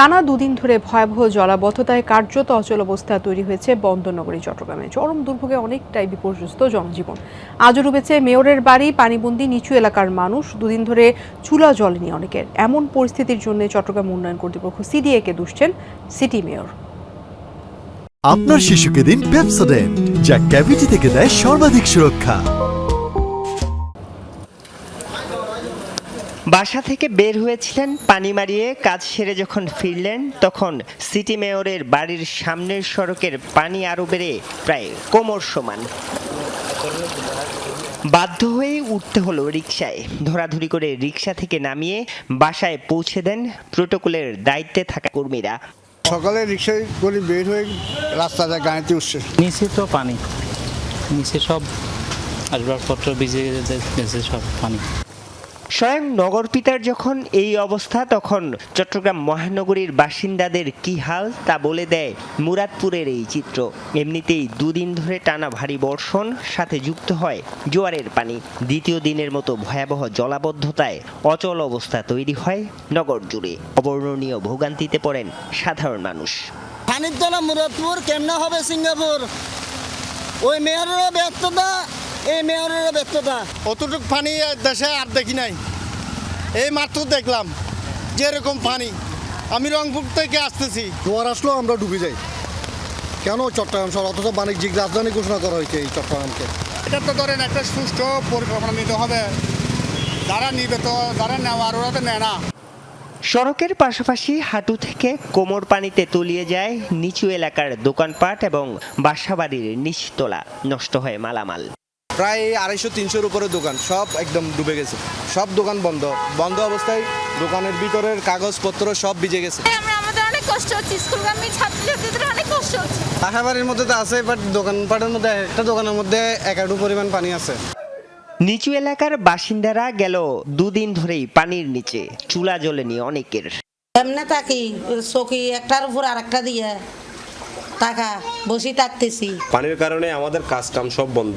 টানা দুদিন ধরে ভয়াবহ জলাবদ্ধতায় কার্যত অচল অবস্থা তৈরি হয়েছে বন্দরনগরী, চট্টগ্রামে। চরম দুর্ভোগে অনেকটাই বিপর্যস্ত জনজীবন। আজও ডুবেছে মেয়রের বাড়ি, পানিবন্দি, নিচু এলাকার মানুষ। দুদিন ধরে চুলা জলেনি অনেকের। এমন পরিস্থিতির জন্য চট্টগ্রাম উন্নয়ন কর্তৃপক্ষ সিডিএকে দুষছেন সিটি মেয়র। আপনার শিশুকে দিন পেপসোডেন্ট, যা ক্যাভিটি থেকে দেয় সর্বাধিক সুরক্ষা। বাসা থেকে বের হয়েছিলেন পানি মারিয়ে কাজ সেরে যখন ফিরলেন তখন সিটি মেয়রের বাড়ির সামনের সড়কের পানি আরও বেড়ে প্রায় কোমর সমান। বাধ্য হয়ে উঠতে হলো রিকশায়। ধরাধরি করে রিকশা থেকে নামিয়ে বাসায় পৌঁছে দেন প্রোটোকলের দায়িত্বে থাকা কর্মীরা। সকালে রিক্সায় করে বের হয়ে রাস্তাটা গাড়িতে উঠছে। নিচে তো পানি। নিচে সব আসবাবপত্র ভিজে গেছে সব পানি। স্বয়ং নগর পিতার যখন এই অবস্থা, তখন চট্টগ্রাম মহানগরীর বাসিন্দাদের কি হাল তা বলে দেয় মুরাদপুরের এই চিত্র। এমনিতেই দুদিন ধরে টানা ভারী বর্ষণ, সাথে যুক্ত হয় জোয়ারের পানি। দ্বিতীয় দিনের মতো ভয়াবহ জলাবদ্ধতায় অচল অবস্থা তৈরি হয় নগর জুড়ে। অবর্ণনীয় ভোগান্তিতে পড়েন সাধারণ মানুষ। পানির তলা মুরাদপুর, কেমনে হবে সিঙ্গাপুর? ওই মেয়রেরও ব্যর্থতা এই মেয়রেরও ব্যর্থতা। অতটুক পানি দেশে আর দেখি নাই। এই মাত্র দেখলাম যেরকম পানি। আমি রংপুর থেকে আসতেছি। জোয়ার আসলেও আমরা ডুবে যাই। কেন চট্টগ্রাম শহর? অথচ বাণিজ্যিক রাজধানী ঘোষণা করা হয়েছে এই চট্টগ্রামকে। এটা তো ধরেন একটা সুষ্ঠু পরিকল্পনা নিতে হবে। যারা নিবে তো যারা নেওয়ার ওরা তো নেয় না। সড়কের পাশাপাশি হাঁটু থেকে কোমর পানিতে তলিয়ে যায় নিচু এলাকার দোকানপাট এবং বাসাবাড়ির নিচতলা। নষ্ট হয় মালামাল। প্রায় আড়াইশো তিনশোর উপরে দোকান সব একদম ডুবে গেছে। সব দোকান বন্ধ। বন্ধ অবস্থায় দোকানের ভিতরের কাগজপত্র সব ভিজে গেছে। আমরা কষ্ট হচ্ছে স্কুলগামী ছাত্রছাত্রীদের অনেক কষ্ট হচ্ছে। বাসা বাড়ির মধ্যে তো আছে বাট দোকানপাটের মধ্যে একটা দোকানের মধ্যে একাডু পরিমাণ পানি আছে। নিচু এলাকার বাসিন্দারা গেল দুদিন ধরেই পানির নিচে চুলা জ্বলেনি অনেকের। এমনি থাকি চকি একটার উপর আর একটা দিয়ে টাকা বসে থাকতেছি। পানির কারণে আমাদের কাজ কাম সব বন্ধ।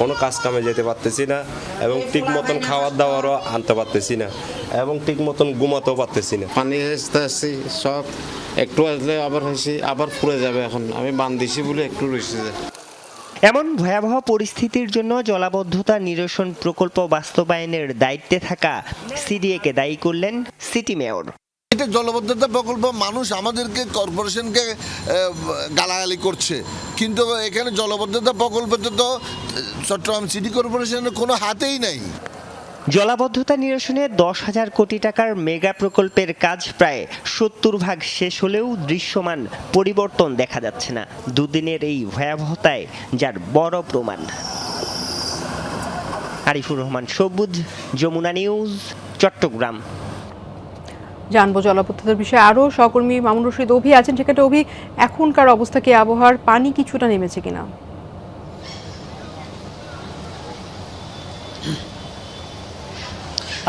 কোনো কাজ কামে যেতে পারতেছি না এবং ঠিক মতন খাওয়ার দাওয়ারও আনতে পারতেছি না এবং ঠিক মতন ঘুমাতেও পারতেছি না। পানি আসতে আসছি সব একটু আসলে আবার হয়েছি আবার ফুরে যাবে এখন। আমি বান দিছি বলে একটু রয়েছে এমন ভয়াবহ পরিস্থিতির জন্য জলাবদ্ধতা নিরসন প্রকল্প বাস্তবায়নের দায়িত্বে থাকা সিডিএকে দায়ী করলেন সিটি মেয়র। এটা জলবদ্ধতা প্রকল্প, মানুষ আমাদেরকে কর্পোরেশনকে গালাগালি করছে। কিন্তু এখানে জলবদ্ধতা প্রকল্পতে তো, চট্টগ্রাম সিটি কর্পোরেশনের কোনো হাতেই নাই। জলাবদ্ধতা নিরসনে দশ হাজার কোটি টাকার মেগা প্রকল্পের কাজ প্রায় সত্তর ভাগ শেষ হলেও দৃশ্যমান পরিবর্তন দেখা যাচ্ছে না। দুদিনের এই ভয়াবহতায়, যার বড় প্রমাণ। আরিফুর রহমান, সবুজ, যমুনা নিউজ, চট্টগ্রাম। জানব জলাবদ্ধতার বিষয়ে। আরও সহকর্মী মামুন রশিদ, অভি আছেন সেখানে অভি, এখনকার অবস্থা কি আবহাওয়ার? পানি কিছুটা নেমেছে কিনা?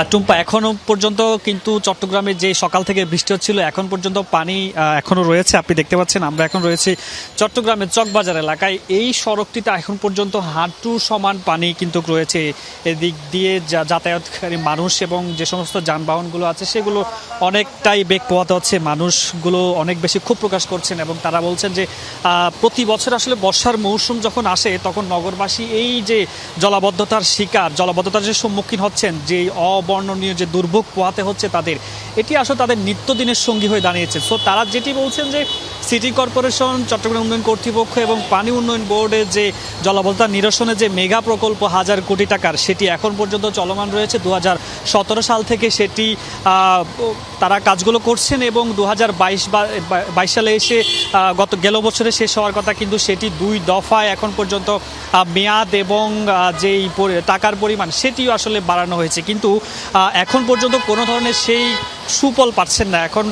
টুম্পা এখনও পর্যন্ত কিন্তু চট্টগ্রামে যে সকাল থেকে বৃষ্টি হচ্ছিল এখন পর্যন্ত পানি আহ, এখনও রয়েছে। আপনি দেখতে পাচ্ছেন আমরা এখন রয়েছি চট্টগ্রামের চকবাজার এলাকায়। এই সড়কটিতে এখন পর্যন্ত হাঁটু সমান পানি কিন্তু রয়েছে। এদিক দিয়ে যা- যাতায়াতকারী মানুষ এবং যে সমস্ত যানবাহনগুলো আছে সেগুলো অনেকটাই বেগ পোয়াতে হচ্ছে। মানুষগুলো অনেক বেশি ক্ষোভ প্রকাশ করছেন এবং তারা বলছেন যে প্রতি বছর আসলে বর্ষার মৌসুম যখন আসে তখন নগরবাসী এই যে জলাবদ্ধতার শিকার জলাবদ্ধতার যে সম্মুখীন হচ্ছেন যে অবর্ণনীয় যে দুর্ভোগ পোহাতে হচ্ছে তাদের, এটি আসলে তাদের নিত্যদিনের সঙ্গী হয়ে দাঁড়িয়েছে। সো তারা যেটি বলছেন যে সিটি কর্পোরেশন চট্টগ্রাম উন্নয়ন কর্তৃপক্ষ এবং পানি উন্নয়ন বোর্ডের যে জলাবদ্ধতা নিরসনে যে মেগা প্রকল্প হাজার কোটি টাকার, সেটি এখন পর্যন্ত চলমান রয়েছে। দু হাজার সতেরো সাল থেকে সেটি তারা কাজগুলো করছেন এবং দু হাজার বাইশ সালে এসে গত গেল বছরে শেষ হওয়ার কথা, কিন্তু সেটি দুই দফায় এখন পর্যন্ত মেয়াদ এবং যেই টাকার পরিমাণ, সেটিও আসলে বাড়ানো হয়েছে। কিন্তু এখন পর্যন্ত কোনো ধরনের সেই সুফল পাচ্ছেন না। এখন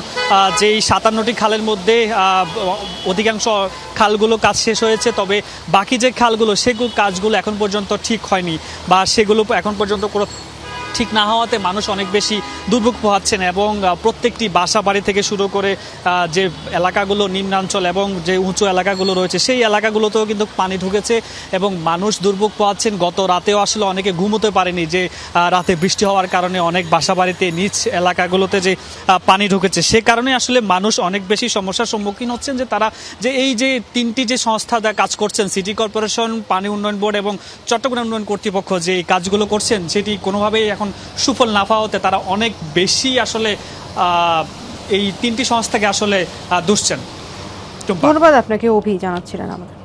যেই সাতান্নটি খালের মধ্যে অধিকাংশ খালগুলো কাজ শেষ হয়েছে, তবে বাকি যে খালগুলো সেগুলো কাজগুলো এখন পর্যন্ত ঠিক হয়নি বা সেগুলো এখন পর্যন্ত কোনো ঠিক না হওয়াতে মানুষ অনেক বেশি দুর্ভোগ পোহাচ্ছেন এবং প্রত্যেকটি বাসা বাড়ি থেকে শুরু করে যে এলাকাগুলো, নিম্নাঞ্চল এবং যে উঁচু এলাকাগুলো রয়েছে, সেই এলাকাগুলোতেও কিন্তু পানি ঢুকেছে এবং মানুষ দুর্ভোগ পোহাচ্ছেন। গত রাতেও আসলে অনেকে ঘুমোতে পারেনি যে রাতে বৃষ্টি হওয়ার কারণে অনেক বাসা বাড়িতে নিচ এলাকাগুলোতে যে পানি ঢুকেছে। সে কারণে আসলে মানুষ অনেক বেশি সমস্যার সম্মুখীন হচ্ছেন যে, তারা যে এই যে তিনটি যে সংস্থা কাজ করছেন, সিটি কর্পোরেশন, পানি উন্নয়ন বোর্ড এবং চট্টগ্রাম উন্নয়ন কর্তৃপক্ষ যে এই কাজগুলো করছেন, সেটি কোনোভাবেই এখন সুফল না হতে তারা অনেক বেশি আসলে এই তিনটি সংস্থাকে আসলে দুষছেন। ধন্যবাদ আপনাকে, অভি জানাচ্ছিলেন আমাদের।